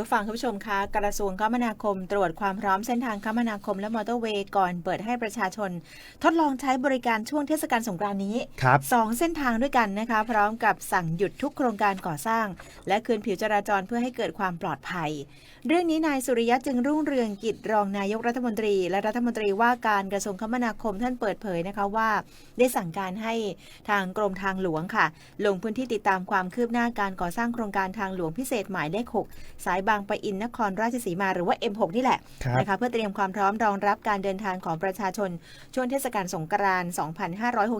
ผู้ฟังคุณผู้ชมคะกระทรวงคมนาคม ตรวจความพร้อมเส้นทางคมนาคมและมอเตอร์เวย์ก่อนเปิดให้ประชาชน ทดลองใช้บริการช่วงเทศกาลสงกรานต์นี้ครับสองเส้นทางด้วยกันนะคะ พร้อมกับสั่งหยุดทุกโครงการก่อสร้าง และคืนผิวจราจรเพื่อให้เกิดความปลอดภัย เรื่องนี้นายสุริยะจึงรุ่งเรืองกิจรองนายกรัฐมนตรี และรัฐมนตรีว่าการกระทรวงคมนาคมท่านเปิดเผยนะคะว่า ได้สั่งการให้ทางกรมทางหลวงค่ะ ลงพื้นที่ติดตามความคืบหน้าการก่อสร้างโครงการทางหลวงพิเศษหมายเลข6สายบางปะอินนครราชสีมาหรือว่า M6 นี่แหละครับนะคะเพื่อเตรียมความพร้อมรองรับการเดินทางของประชาชน ช่วงเทศกาลสงกรานต์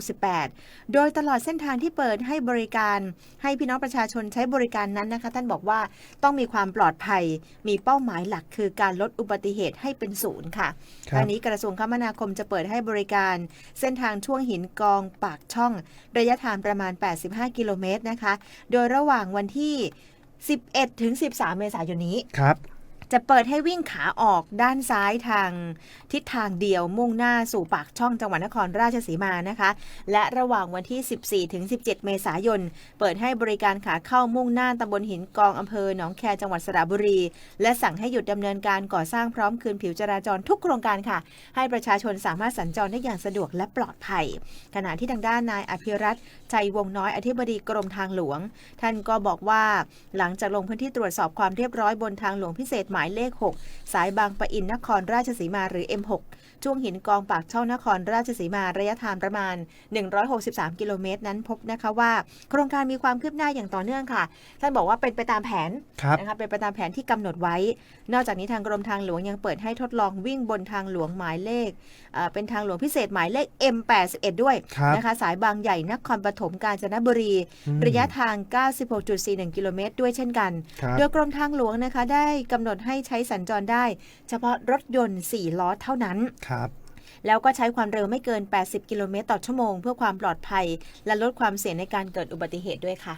2568 โดยตลอดเส้นทางที่เปิดให้บริการ ให้พี่น้องประชาชนใช้บริการนั้นนะคะ ท่านบอกว่าต้องมีความปลอดภัย มีเป้าหมายหลักคือการลดอุบัติเหตุให้เป็นศูนย์ค่ะครับทางนี้กระทรวงคมนาคมจะเปิดให้บริการ เส้นทางช่วงหินกองปากช่อง ระยะทางประมาณ 85 กิโลเมตรนะคะ โดยระหว่างวันที่ 11ถึง13 เมษายนนี้ครับ จะเปิดให้วิ่งขาออกด้านซ้ายทางทิศทางเดียวมุ่งหน้าสู่ปากช่องจังหวัดนครราชสีมานะคะ และระหว่างวันที่ 14 ถึง 17 เมษายน เปิดให้บริการขาเข้ามุ่งหน้าตำบลหินกองอำเภอหนองแคจังหวัดสระบุรี และสั่งให้หยุดดำเนินการก่อสร้างพร้อมคืนผิวจราจรทุกโครงการค่ะ ให้ประชาชนสามารถสัญจรได้อย่างสะดวกและปลอดภัย ขณะที่ทางด้านนายอภิรัตใจวงน้อยอธิบดีกรมทางหลวง ท่านก็บอกว่าหลังจากลงพื้นที่ตรวจสอบความเรียบร้อยบนทางหลวงพิเศษหมายเลข 6 สายบางปะอินนครราชสีมาหรือ M6 ช่วงหินกองปากช่องนครราชสีมาระยะทางประมาณ 163 กิโลเมตร นั้นพบนะคะว่า โครงการมีความคืบหน้าอย่างต่อเนื่องค่ะ ท่านบอกว่าเป็นไปตามแผนครับนะคะเป็นไปตามแผนที่กำหนดไว้ นอกจากนี้ทางกรมทางหลวงยังเปิดให้ทดลองวิ่งบนทางหลวงหมายเลขเอ่อเป็นทางหลวงพิเศษหมายเลข M81 ด้วยครับนะคะสายบางใหญ่นครปฐมกาญจนบุรีอืมระยะทาง 96.41 กิโลเมตร ด้วยเช่นกันครับโดยกรมทางหลวงนะคะได้กำหนดให้ใช้สัญจรได้ เฉพาะรถยนต์ 4 ล้อเท่านั้น ครับแล้วก็ใช้ความเร็วไม่เกิน 80 กิโลเมตรต่อชั่วโมง เพื่อความปลอดภัย และลดความเสี่ยงในการเกิดอุบัติเหตุด้วยค่ะ